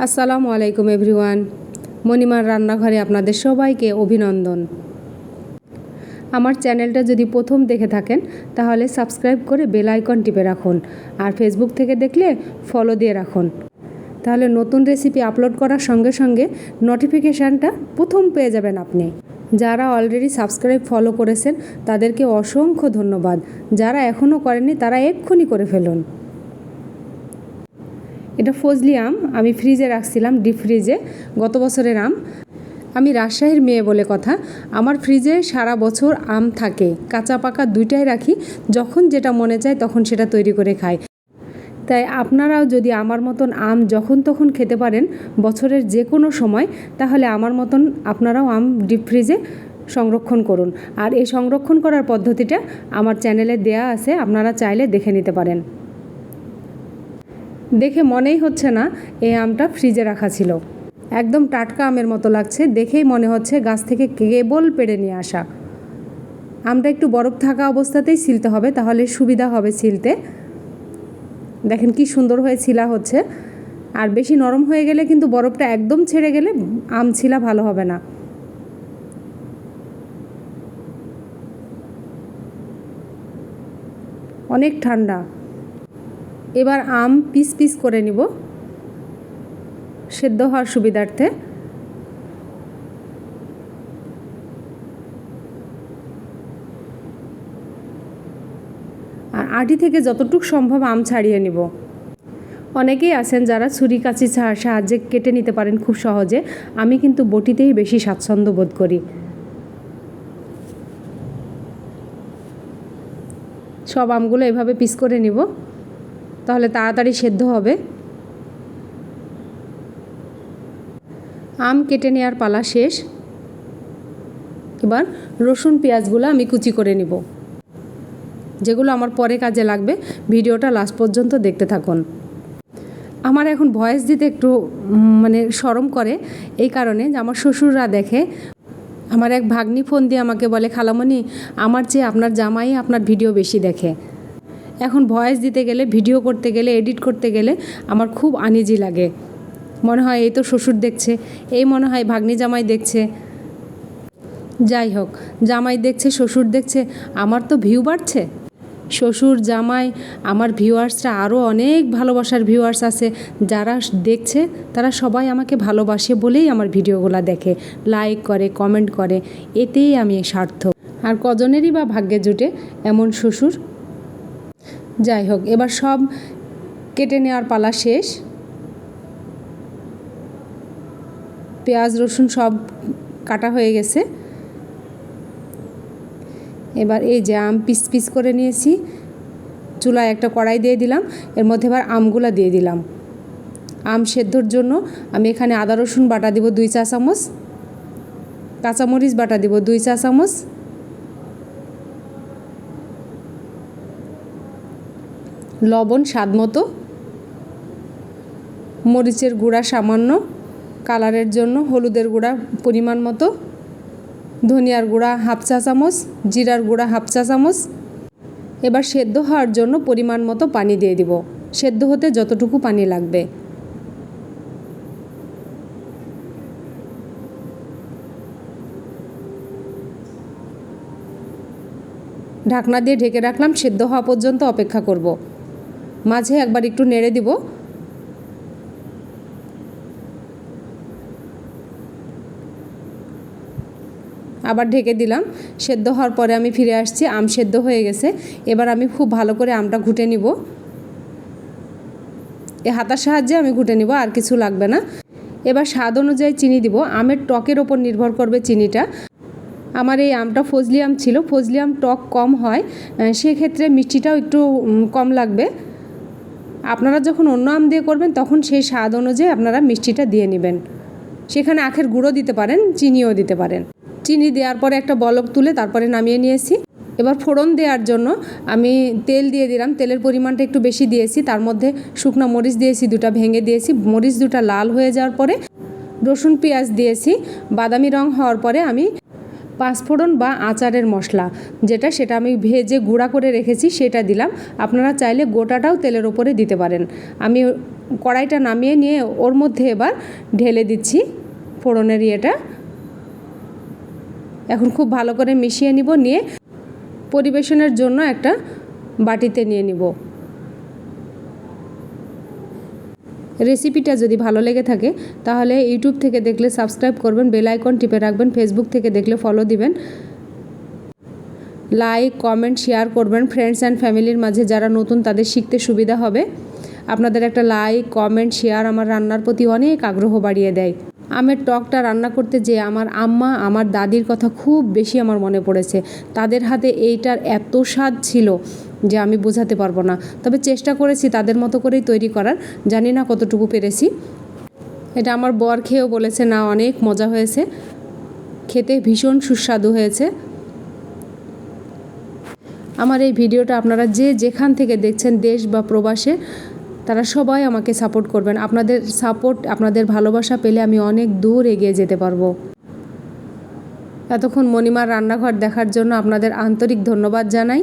আসসালামু আলাইকুম এভরিওয়ান। মণিমার রান্নাঘরে আপনাদের সবাইকে অভিনন্দন। আমার চ্যানেলটা যদি প্রথম দেখে থাকেন, তাহলে সাবস্ক্রাইব করে বেল আইকন টিপে রাখুন আর ফেসবুক থেকে দেখলে ফলো দিয়ে রাখুন। তাহলে নতুন রেসিপি আপলোড করার সঙ্গে সঙ্গে নোটিফিকেশানটা প্রথম পেয়ে যাবেন আপনি। যারা অলরেডি সাবস্ক্রাইব, ফলো করেছেন, তাদেরকে অসংখ্য ধন্যবাদ। যারা এখনও করেনি তারা এক্ষুনি করে ফেলুন। এটা ফজলি আম। আমি ফ্রিজে রাখছিলাম ডিপ ফ্রিজে গত বছরের আম। আমি রাজশাহীর মেয়ে বলে কথা। আমার ফ্রিজে সারা বছর আম থাকে। কাঁচা পাকা দুইটাই রাখি। যখন যেটা মনে চায় তখন সেটা তৈরি করে খাই। তাই আপনারাও যদি আমার মতন আম যখন তখন খেতে পারেন বছরের যে কোনো সময়, তাহলে আমার মতন আপনারাও আম ডিপ ফ্রিজে সংরক্ষণ করুন। আর এই সংরক্ষণ করার পদ্ধতিটা আমার চ্যানেলে দেয়া আছে। আপনারা চাইলে দেখে নিতে পারেন। দেখে মনেই হচ্ছে না এই আমটা ফ্রিজে রাখা ছিল। একদম টাটকা আমের মতো লাগছে, দেখেই মনে হচ্ছে গাছ থেকে কেবল পেড়ে নিয়ে আসা। আমটা একটু বরফ থাকা অবস্থাতেই ছিলতে হবে, তাহলে সুবিধা হবে ছিলতে দেখেন কি সুন্দর হয়ে ছিলা হচ্ছে। আর বেশি নরম হয়ে গেলে কিন্তু বরফটা একদম ছেড়ে গেলে আম ছিলা ভালো হবে না। অনেক ঠান্ডা। এবার আম পিস পিস করে নিব। সেদ্ধ হওয়ার সুবিধার্থে। আর আটি থেকে যতটুকু সম্ভব আম ছাড়িয়ে নিব। অনেকেই আছেন যারা ছুরি, কাচি সাহায্যে কেটে নিতে পারেন খুব সহজে। আমি কিন্তু বটিতেই বেশি স্বাচ্ছন্দ্য বোধ করি। সব আমগুলো এভাবে পিস করে নিব। তাহলে তাড়াতাড়ি সেদ্ধ হবে। আম কেটে নেওয়ার পালা শেষ। এবার রসুন, পেঁয়াজগুলো আমি কুচি করে নিব। যেগুলো আমার পরে কাজে লাগবে, ভিডিওটা লাস্ট পর্যন্ত দেখতে থাকুন। আমার এখন ভয়েস দিতে একটু মানে সরম করে, এই কারণে যে আমার শ্বশুররা দেখে, আমার এক ভাগ্নি ফোন দিয়ে আমাকে বলে, খালামণি, আমার চেয়ে আপনার জামাই আপনার ভিডিও বেশি দেখে। এখন ভয়েস দিতে গেলে ভিডিও করতে গেলে এডিট করতে গেলে আমার খুব আনিজি লাগে। মনে হয় এই তো শ্বশুর দেখছে, এই মনে হয় ভাগ্নি জামাই দেখছে। যাই হোক, জামাই দেখছে, শ্বশুর দেখছে, আমার তো ভিউ বাড়ছে। শ্বশুর, জামাই, আমার ভিউয়ার্সরা আরও অনেক ভালোবাসার ভিউয়ার্স আছে। যারা দেখছে, তারা সবাই আমাকে ভালোবাসে বলেই আমার ভিডিওগুলো দেখে। লাইক করে কমেন্ট করে, এতেই আমি সার্থক। আর কজনেরই বা ভাগ্যে জুটে এমন শ্বশুর যাই হোক, এবার সব কেটে নেওয়ার পালা শেষ। পেঁয়াজ, রসুন সব কাটা হয়ে গেছে। এবার এই যে আম পিস পিস করে নিয়েছি। চুলায় একটা কড়াই দিয়ে দিলাম, এর মধ্যে এবার আমগুলা দিয়ে দিলাম। আম সেদ্ধর জন্য আমি এখানে আদা, রসুন বাটা দিব দুই চা চামচ, কাঁচামরিচ বাটা দিব দুই চা চামচ লবণ, স্বাদ মতো। মরিচের গুঁড়া সামান্য। কালারের জন্য হলুদের গুঁড়া পরিমাণ মতো। ধনিয়ার গুঁড়া হাফ চা চামচ, জিরার গুঁড়া হাফ চা চামচ। এবার সেদ্ধ হওয়ার জন্য পরিমাণ মতো পানি দিয়ে দিব। সেদ্ধ হতে যতটুকু পানি লাগবে। ঢাকনা দিয়ে ঢেকে রাখলাম, সেদ্ধ হওয়া পর্যন্ত অপেক্ষা করব। মাঝে একবার একটু নেড়ে দিব। আবার ঢেকে দিলাম। সেদ্ধ হওয়ার পরে আমি ফিরে আসছি, আম সেদ্ধ হয়ে গেছে। এবার আমি খুব ভালো করে আমটা ঘুটে নিব। এ হাতার সাহায্যে আমি ঘুটে নিব, আর কিছু লাগবে না। এবার স্বাদ অনুযায়ী চিনি দিব। আমের টকের ওপর নির্ভর করবে চিনিটা। আমার এই আমটা ফজলি আম ছিল। ফজলি আম টক কম হয় সেক্ষেত্রে মিষ্টিটাও একটু কম লাগবে। আপনারা যখন অন্য আম দিয়ে করবেন, তখন সেই স্বাদ অনুযায়ী আপনারা মিষ্টিটা দিয়ে নেবেন। সেখানে আখের গুঁড়ো দিতে পারেন, চিনিও দিতে পারেন। চিনি দেওয়ার পরে একটা বলক তুলে তারপরে নামিয়ে নিয়েছি। এবার ফোড়ন দেওয়ার জন্য আমি তেল দিয়ে দিলাম। তেলের পরিমাণটা একটু বেশি দিয়েছি। তার মধ্যে শুকনো মরিচ দিয়েছি, দুটা ভেঙে দিয়েছি। মরিচ দুটা লাল হয়ে যাওয়ার পরে রসুন পেঁয়াজ দিয়েছি। বাদামি রং হওয়ার পরে আমি পাঁচফোড়ন বা আচারের মশলা। যেটা সেটা আমি ভেজে গুঁড়া করে রেখেছি, সেটা দিলাম। আপনারা চাইলে গোটাটাও তেলের ওপরে দিতে পারেন। আমি কড়াইটা নামিয়ে নিয়ে ওর মধ্যে এবার ঢেলে দিচ্ছি ফোড়নের ইয়েটা। এখন খুব ভালো করে মিশিয়ে নিব, নিয়ে পরিবেশনের জন্য একটা বাটিতে নিয়ে নিব। রেসিপিটা যদি ভালো লেগে থাকে, তাহলে ইউটিউব থেকে দেখলে সাবস্ক্রাইব করবেন, বেল আইকন টিপে রাখবেন, ফেসবুক থেকে দেখলে ফলো দিবেন। লাইক কমেন্ট শেয়ার করবেন ফ্রেন্ডস অ্যান্ড ফ্যামিলির মাঝে যারা নতুন, তাদের শিখতে সুবিধা হবে। আপনাদের একটা লাইক কমেন্ট শেয়ার আমার রান্নার প্রতি অনেক আগ্রহ বাড়িয়ে দেয়। আমের টকটা রান্না করতে যে আমার আম্মা, আমার দাদির কথা খুব বেশি আমার মনে পড়েছে। তাদের হাতে এইটার এত স্বাদ ছিল। যে আমি বোঝাতে পারব না। তবে চেষ্টা করেছি তাদের মতো করেই তৈরি করার। জানি না কতটুকু পেরেছি। এটা আমার বর খেয়েও বলেছে, না, অনেক মজা হয়েছে। খেতে ভীষণ সুস্বাদু হয়েছে। আমার এই ভিডিওটা আপনারা যে যেখান থেকে দেখছেন, দেশ বা প্রবাসে, তারা সবাই আমাকে সাপোর্ট করবেন। আপনাদের সাপোর্ট, আপনাদের ভালোবাসা পেলে আমি অনেক দূর এগিয়ে যেতে পারব। এতক্ষণ মণিমার রান্নাঘর দেখার জন্য আপনাদের আন্তরিক ধন্যবাদ জানাই।